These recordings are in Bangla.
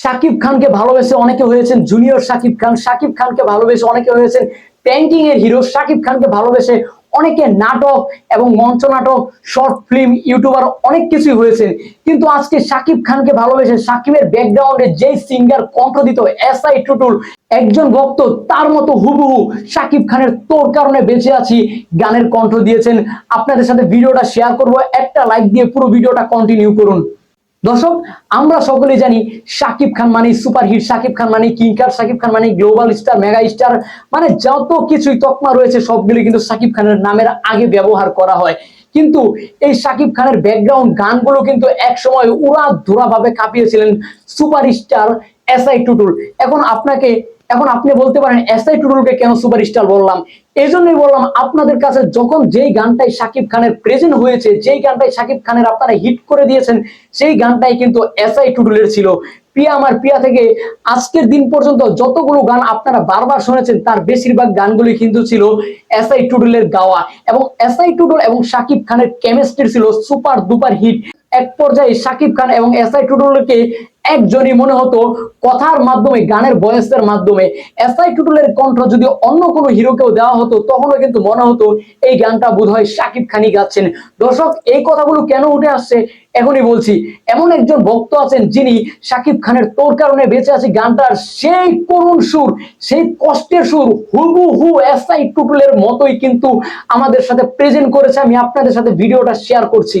শাকিব খানকে ভালোবেসে অনেকে হয়েছেন জুনিয়র শাকিব খান, শাকিব খানকে ভালোবেসে অনেকে হয়েছেন পেন্টিং এর হিরো সাকিব খানকে ভালোবেসে অনেকে নাটক এবং মঞ্চ নাটক শর্ট ফিল্ম ইউটিউবার অনেক কিছুই হয়েছে কিন্তু আজকে শাকিব খানকে ভালোবেসে শাকিবের ব্যাকগ্রাউন্ডে যেই সিঙ্গার কণ্ঠ দিত এস আই টুটুল একজন ভক্ত, তার মতো হুবহু শাকিব খানের তোর কারণে বেঁচে আছি, গানের কণ্ঠ দিয়েছেন। আপনাদের সাথে ভিডিওটা শেয়ার করব, একটা লাইক দিয়ে পুরো ভিডিওটা কন্টিনিউ করুন। দর্শক, আমরা সকলে জানি সাকিব খান মানে সুপারহিট সাকিব খান মানে কিংকার সাকিব খান মানে গ্লোবাল স্টার, মেগা স্টার মানে যত কিছুই তকমা রয়েছে সবগুলি কিন্তু সাকিব খানের নামের আগে ব্যবহার করা হয়। কিন্তু এই সাকিব খানের ব্যাকগ্রাউন্ড গানগুলো কিন্তু একসময় উড়া ধুরাভাবে কাঁপিয়েছিলেন সুপারস্টার এস আই টুটুল। এখন আপনাকে এখন আপনি বলতে পারেন এস আই টুটুলকে কেন সুপারস্টার বললাম? এই জন্যই বললাম, আপনাদের কাছে যখন যেই গানটাই শাকিব খানের প্রেজেন্ট হয়েছে, যেই গানটাই শাকিব খানের আপনারা হিট করে দিয়েছেন, সেই গানটাই কিন্তু এস আই টুটুলের ছিল। পিয়া আমার পিয়া থেকে আজকের দিন পর্যন্ত যতগুলো গান আপনারা বারবার শুনেছেন, তার বেশিরভাগ গানগুলি কিন্তু ছিল এস আই টুডুলের গাওয়া। এবং এস আই টুডুল এবং শাকিব খানের কেমিস্ট্রি ছিল সুপার দুপার হিট এক পর্যায়ে শাকিব খান এবং এস আই টুডুলকে একজনই মনে হতো কথার মাধ্যমে, গানের বয়সের মাধ্যমে। এস আই টুটুলের কণ্ঠ যদি অন্য কোনো হিরোকেও দেওয়া হতো, তখনও কিন্তু মনে হতো এই গানটা বোধহয় সাকিব খানই গাচ্ছেন। দর্শক, এই কথাগুলো কেন উঠে আসছে? এখনই বলছি, এমন একজন ভক্ত আছেন যিনি শাকিব খানের তোর কারণে বেঁচে আছে গানটার সেই করুণ সুর, সেই কষ্টের সুর হুবু হু এস আই টুটুলের মতোই কিন্তু আমাদের সাথে প্রেজেন্ট করেছে। আমি আপনাদের সাথে ভিডিওটা শেয়ার করছি।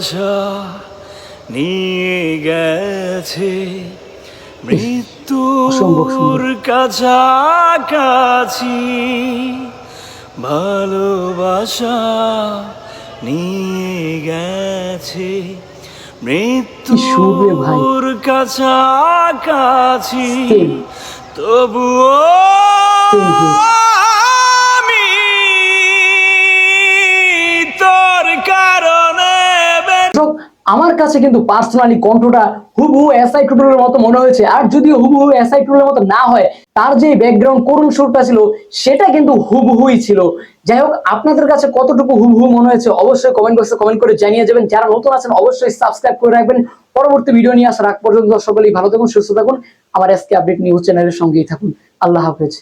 ভালোবাসা নিয়ে গেছে মৃত্যুর। কাছাকাছি ভালোবাসা নিয়ে গেছে। মৃত্যুর কাছাকাছি. তবুও আমার কাছে কিন্তু পার্সোনালি কণ্ঠটা হুবহু এসআই টুটুলের মতো মনে হয়েছে। আর যদিও হুবহু এসআই টুটুলের মতো না হয়, তার যে ব্যাকগ্রাউন্ড করুণ সুরটা ছিল, সেটা কিন্তু হুবহুই ছিল। যাই হোক, আপনাদের কাছে কতটুকু হুবহু মনে হয়েছে অবশ্যই কমেন্ট বক্সে কমেন্ট করে জানিয়ে যাবেন। যারা নতুন আছেন, অবশ্যই সাবস্ক্রাইব করে রাখবেন। পরবর্তী ভিডিও নিয়ে আসার আগ পর্যন্ত সকলেই ভালো থাকুন, সুস্থ থাকুন। আমার এসকে আপডেট নিউজ চ্যানেলের সঙ্গেই থাকুন। আল্লাহ হাফেজ।